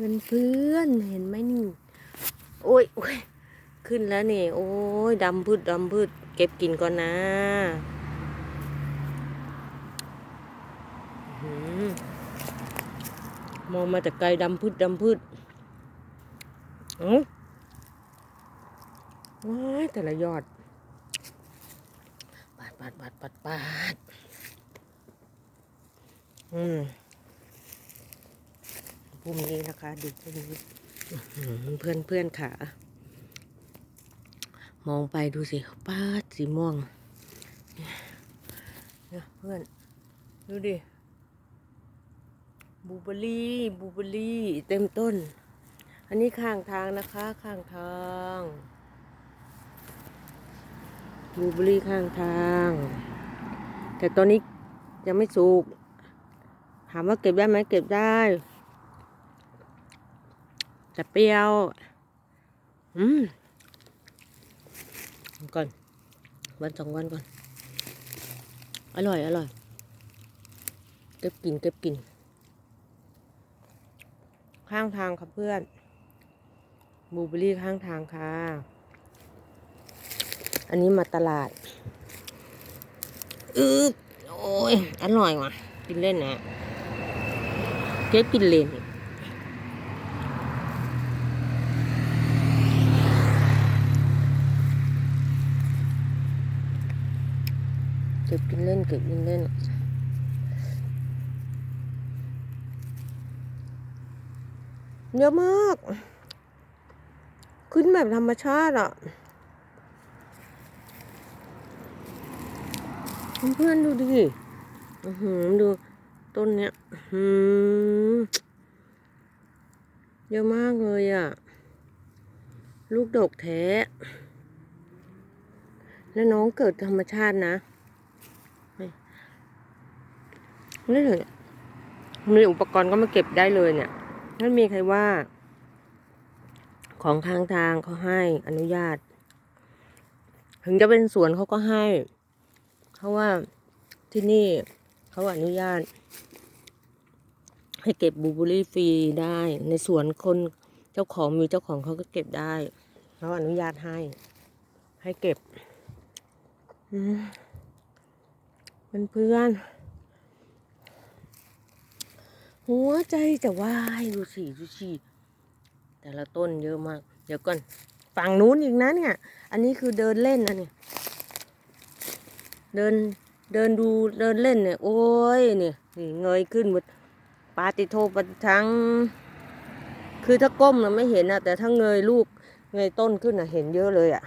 พื่อนเพื่อนเห็นไหมนี่โอ้ยโอ้ยขึ้นแล้วนี่ โอ้ยดำพืชดำพืชเก็บกินก่อนนะมองมาแต่ไกลดำพืชดำพืชเอ้าว้ายแต่ละยอดปาดปาดปาดปาดปาดอืม พรุ่งนี้นะคะ ดูพรุ่งนี้เพื่อนเพื่อนค่ะมองไปดูสิป้าสีม่วงเนี่ยเพื่อน ดูดิบูเบอรี่บูเบอรี่เต็มต้น อันนี้ข้างทางนะคะ ข้างทางบูเบอรี่ข้างทาง แต่ตอนนี้ยังไม่สุกถามว่าเก็บได้ไหมเก็บได้ แต่เปรี้ยว อืม ก่อน วันสองวันก่อน อร่อย อร่อย เก็บกิน เก็บกิน ข้างทางครับเพื่อน บูเบอร์รี่ข้างทางค่ะ อันนี้มาตลาด อือโอ้ย อร่อยว่ะ กินเล่นนะ เก็บกินเล่นอีก เก็บกินเล่นเก็บกินเล่นเยอะมาก ขึ้นแบบธรรมชาติอะ เพื่อนดูดิอือหือดูต้นเนี้ยหือเยอะมากเลยอะ ลูกดกแท้ แล้วน้องเกิดธรรมชาตินะนี่ นี่เลยมีอุปกรณ์ก็มาเก็บได้เลยเนี่ยไม่มีใครว่า ของทางทางเขาให้อนุญาต ถึงจะเป็นสวนเขาก็ให้ เพราะว่าที่นี่เขาอนุญาต ให้เก็บบูเบอรี่ฟรีได้ ในสวนคนเจ้าของมีเจ้าของเขาก็เก็บได้เขาอนุญาตให้ ให้เก็บอืมเพื่อน หัวใจจะวายดูสิดูสิแต่ละต้นเยอะมาก เดี๋ยวก่อนฝั่งนู้นอีกนะเนี่ย อันนี้คือเดินเล่นนะเนี่ยเดินเดินดูเดินเล่นเนี่ย โอ้ยเนี่ยนี่เงยขึ้นหมดปาติโทปฏิทังคือถ้าก้มนะไม่เห็นนะแต่ถ้าเงยลูกเงยต้นขึ้นนะเห็นเยอะเลยอะ่ะ